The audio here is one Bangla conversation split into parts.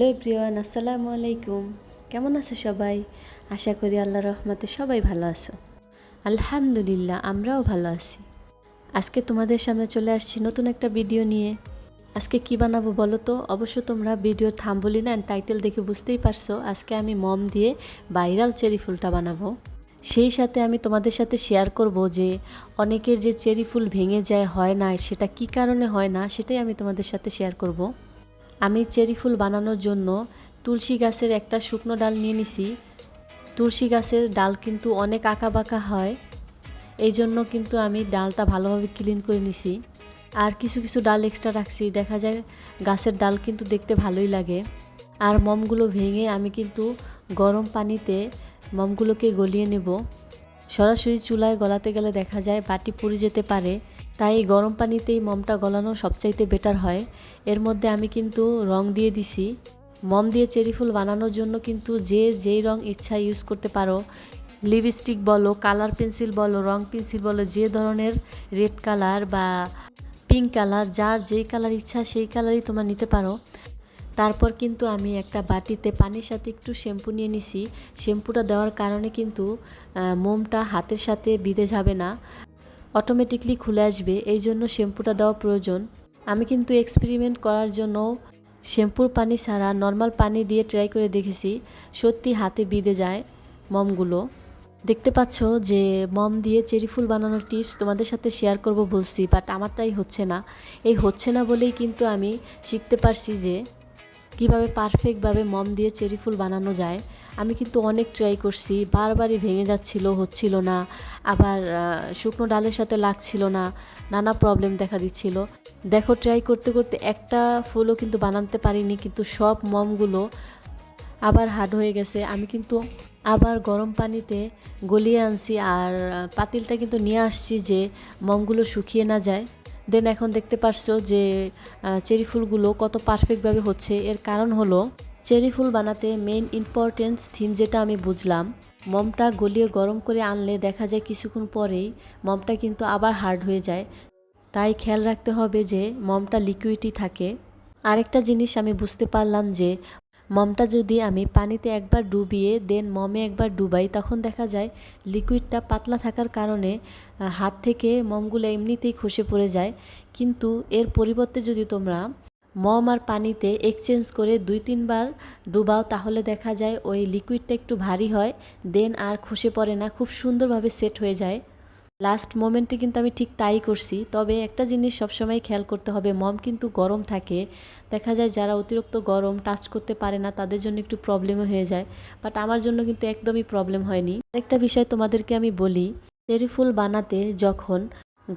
হ্যালো প্রিয়ান আসসালামু আলাইকুম। কেমন আছো সবাই? আশা করি আল্লাহ রহমতে সবাই ভালো আছো। আলহামদুলিল্লাহ, আমরাও ভালো আছি। আজকে তোমাদের সামনে চলে আসছি নতুন একটা ভিডিও নিয়ে। আজকে কি বানাবো বলো তো? অবশ্য তোমরা ভিডিওর না টাইটেল দেখে বুঝতেই পারছ, আজকে আমি মম দিয়ে ভাইরাল চেরি ফুলটা বানাবো। সেই সাথে আমি তোমাদের সাথে শেয়ার করব যে অনেকের যে চেরি ফুল ভেঙে যায়, হয় না, সেটা কি কারণে হয় না, সেটাই আমি তোমাদের সাথে শেয়ার করব। আমি চেরি ফুল বানানোর জন্য তুলসী গাছের একটা শুকনো ডাল নিয়ে নিছি। তুলসী গাছের ডাল কিন্তু অনেক আঁকা বাঁকা হয়। এই জন্য কিন্তু আমি ডালটা ভালোভাবে ক্লিন করে নিছি। আর কিছু কিছু ডাল এক্সট্রা রাখছি। দেখা যায় গাছের ডাল কিন্তু দেখতে ভালোই লাগে। আর মমগুলো ভেঙে আমি কিন্তু গরম পানিতে মমগুলোকে গলিয়ে নেব। সরাসরি চুলায় গলাতে গেলে দেখা যায় বাটি পুড়ে যেতে পারে, তাই গরম পানিতেই মমটা গলানো সবচাইতে বেটার হয়। এর মধ্যে আমি কিন্তু রং দিয়ে দিছি। মম দিয়ে চেরি ফুল বানানোর জন্য কিন্তু যে যেই রং ইচ্ছা ইউজ করতে পারো। লিপস্টিক বলো, কালার পেন্সিল বলো, রং পেন্সিল বলো, যে ধরনের রেড কালার বা পিঙ্ক কালার, যার যেই কালার ইচ্ছা সেই কালারই তোমরা নিতে পারো। তারপর কিন্তু আমি একটা বাটিতে পানির সাথে একটু শ্যাম্পু নিয়ে নিছি। শ্যাম্পুটা দেওয়ার কারণে কিন্তু মোমটা হাতের সাথে বিঁধে যাবে না অটোমেটিকলি খুলে আসবে। এই জন্য শ্যাম্পুটা দেওয়া প্রয়োজন। আমি কিন্তু এক্সপেরিমেন্ট করার জন্য শ্যাম্পুর পানি ছাড়া নর্মাল পানি দিয়ে ট্রাই করে দেখেছি, সত্যি হাতে বিঁধে যায় মমগুলো। দেখতে পাচ্ছ যে মম দিয়ে চেরি ফুল বানানোর টিপস তোমাদের সাথে শেয়ার করব বলছি বাট আমারটাই হচ্ছে না। এই হচ্ছে না বলেই কিন্তু আমি শিখতে পারছি যে কীভাবে পারফেক্টভাবে মম দিয়ে চেরি ফুল বানানো যায়, আমি কিন্তু অনেক ট্রাই করছি, বারবারই ভেঙে যাচ্ছিল, হচ্ছিল না, আবার শুকনো ডালের সাথে লাগছিল না, নানা প্রবলেম দেখা দিচ্ছিল। দেখো ট্রাই করতে করতে একটা ফুলও কিন্তু বানাতে পারিনি, কিন্তু সব মমগুলো আবার হার্ড হয়ে গেছে। আমি কিন্তু আবার গরম পানিতে গলিয়ে আনছি, আর পাতিলটা কিন্তু নিয়ে আসছি যে মমগুলো শুকিয়ে না যায়। দেন এখন দেখতে পারছ যে চেরি ফুলগুলো কত পারফেক্টভাবে হচ্ছে। এর কারণ হলো, চেরি ফুল বানাতে মেইন ইম্পর্টেন্স থিম যেটা আমি বুঝলাম, মমটা গলিয়ে গরম করে আনলে দেখা যায় কিছুক্ষণ পরেই মমটা কিন্তু আবার হার্ড হয়ে যায়। তাই খেয়াল রাখতে হবে যে, মমটা লিকুইডই থাকে। আরেকটা জিনিস আমি বুঝতে পারলাম যে মমটা যদি আমি পানিতে একবার ডুবিয়ে দেন মমে একবার ডুবাই, তখন দেখা যায় লিকুইডটা পাতলা থাকার কারণে হাত থেকে মমগুলো এমনিতেই খসে পড়ে যায়। কিন্তু এর পরিবর্তে যদি তোমরা মম আর পানিতে এক্সচেঞ্জ করে দুই, তিনবার ডুবাও, তাহলে দেখা যায় ওই লিকুইডটা একটু ভারী হয় দেন আর খসে পড়ে না, খুব সুন্দরভাবে সেট হয়ে যায়। লাস্ট মোমেন্টে কিন্তু আমি ঠিক তাই করছি। তবে একটা জিনিস সবসময় খেয়াল করতে হবে, মম কিন্তু গরম থাকে। দেখা যায় যারা অতিরিক্ত গরম টাচ করতে পারে না, তাদের জন্য একটু প্রবলেমও হয়ে যায়। বাট আমার জন্য কিন্তু একদমই প্রবলেম হয়নি। আরেকটা বিষয় তোমাদেরকে আমি বলি, চেরি ফুল বানাতে যখন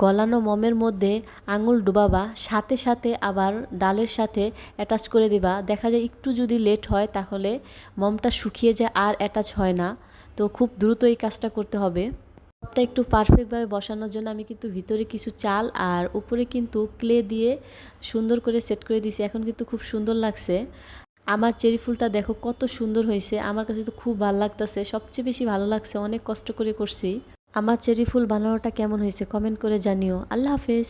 গলানো মমের মধ্যে আঙুল ডুবাবা, সাথে সাথে আবার ডালের সাথে অ্যাটাচ করে দিবা, দেখা যায় একটু যদি লেট হয় তাহলে মমটা শুকিয়ে যায় আর অ্যাটাচ হয় না। তো খুব দ্রুত এই কাজটা করতে হবে। টপটা একটু পারফেক্টভাবে বসানোর জন্য আমি কিন্তু ভিতরে কিছু চাল আর উপরে কিন্তু ক্লে দিয়ে সুন্দর করে সেট করে দিয়েছি। এখন কিন্তু খুব সুন্দর লাগছে। আমার চেরি ফুলটা দেখো কত সুন্দর হয়েছে। আমার কাছে তো খুব ভালো লাগতেছে। সবচেয়ে বেশি ভালো লাগছে, অনেক কষ্ট করে করছি। আমার চেরি ফুল বানানোটা কেমন হয়েছে কমেন্ট করে জানিও। আল্লাহ হাফেজ।